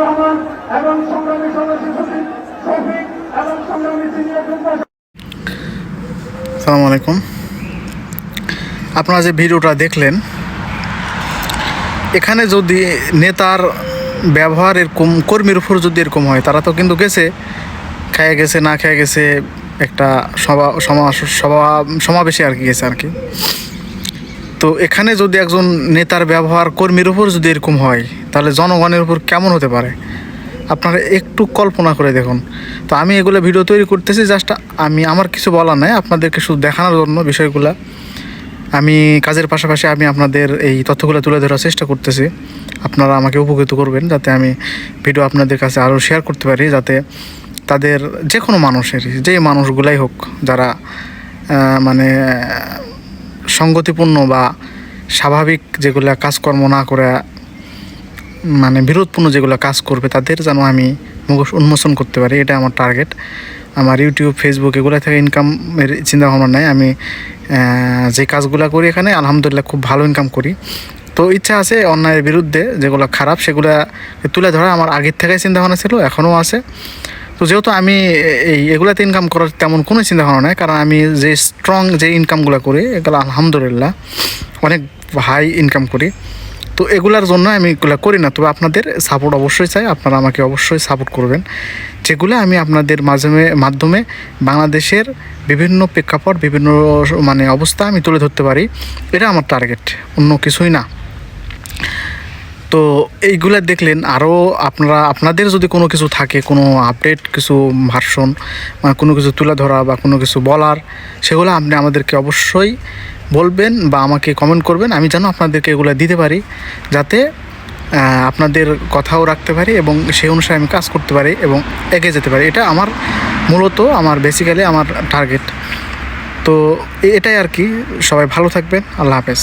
রহমান এবং সংগ্রামী সদস্য সচিব শফিক এবং সংগ্রামী সিনিয়র আলাইকুম আপনারা যে ভিডিওটা দেখলেন, এখানে যদি নেতার ব্যবহার এরকম কর্মীর উপর যদি এরকম হয়, তারা তো কিন্তু গেছে খেয়ে গেছে, না খেয়ে গেছে, একটা সভা সভা, সমাবেশে আর কি গেছে আর কি। তো এখানে যদি একজন নেতার ব্যবহার কর্মীর উপর যদি এরকম হয় তাহলে জনগণের উপর কেমন হতে পারে? আপনারা একটু কল্পনা করে দেখুন। তো আমি এগুলো ভিডিও তৈরি করতেছি, জাস্ট আমি, আমার কিছু বলার নাই, আপনাদেরকে শুধু দেখানোর জন্য বিষয়গুলো। আমি কাজের পাশাপাশি আমি আপনাদের এই তথ্যগুলো তুলে ধরার চেষ্টা করতেছি। আপনারা আমাকে উপকৃত করবেন, যাতে আমি ভিডিও আপনাদের কাছে আরও শেয়ার করতে পারি, যাতে তাদের যে কোনো মানুষের যেই মানুষগুলাই হোক, যারা মানে সঙ্গতিপূর্ণ বা স্বাভাবিক যেগুলো কাজকর্ম না করে মানে বিরোধপূর্ণ যেগুলো কাজ করবে তাদের যেন আমি মুখোশ উন্মোচন করতে পারি, এটা আমার টার্গেট আমার ইউটিউব ফেসবুক এগুলো থেকে ইনকামের চিন্তা ভাবনা নাই। আমি যে কাজগুলো করি এখানে, আলহামদুলিল্লাহ খুব ভালো ইনকাম করি। তো ইচ্ছা আছে অন্যায়ের বিরুদ্ধে যেগুলো খারাপ, সেগুলো তুলে ধরা। আমার আগের থেকেই চিন্তা ভাবনা ছিল, এখনও আছে। তো যেহেতু আমি এই, এগুলাতে ইনকাম করার তেমন কোনো চিন্তা ভাবনা নাই, কারণ আমি যে স্ট্রং যে ইনকামগুলো করি, এগুলো আলহামদুলিল্লাহ অনেক হাই ইনকাম করি। তো এগুলার জন্য আমি এগুলো করি না, তবে আপনাদের সাপোর্ট অবশ্যই চাই, আপনারা আমাকে অবশ্যই সাপোর্ট করবেন। যেগুলো আমি আপনাদের মাধ্যমে মাধ্যমে বাংলাদেশের বিভিন্ন প্রেক্ষাপট, বিভিন্ন মানে অবস্থা আমি তুলে ধরতে পারি, এটা আমার টার্গেট অন্য কিছুই না। তো এইগুলা দেখলেন আরও আপনারা, আপনাদের যদি কোনো কিছু থাকে, কোনো আপডেট কিছু ভার্সন মানে কোনো কিছু তুলে ধরা বা কোনো কিছু বলার, সেগুলো আপনি আমাদেরকে অবশ্যই বলবেন বা আমাকে কমেন্ট করবেন। আমি যেন আপনাদেরকে এগুলো দিতে পারি, যাতে আপনাদের কথাও রাখতে পারি এবং সেই অনুসারে আমি কাজ করতে পারি এবং এগিয়ে যেতে পারি। এটা আমার মূলত, আমার বেসিক্যালি আমার টার্গেট তো এটাই আর কি। সবাই ভালো থাকবেন। আল্লাহ হাফেজ।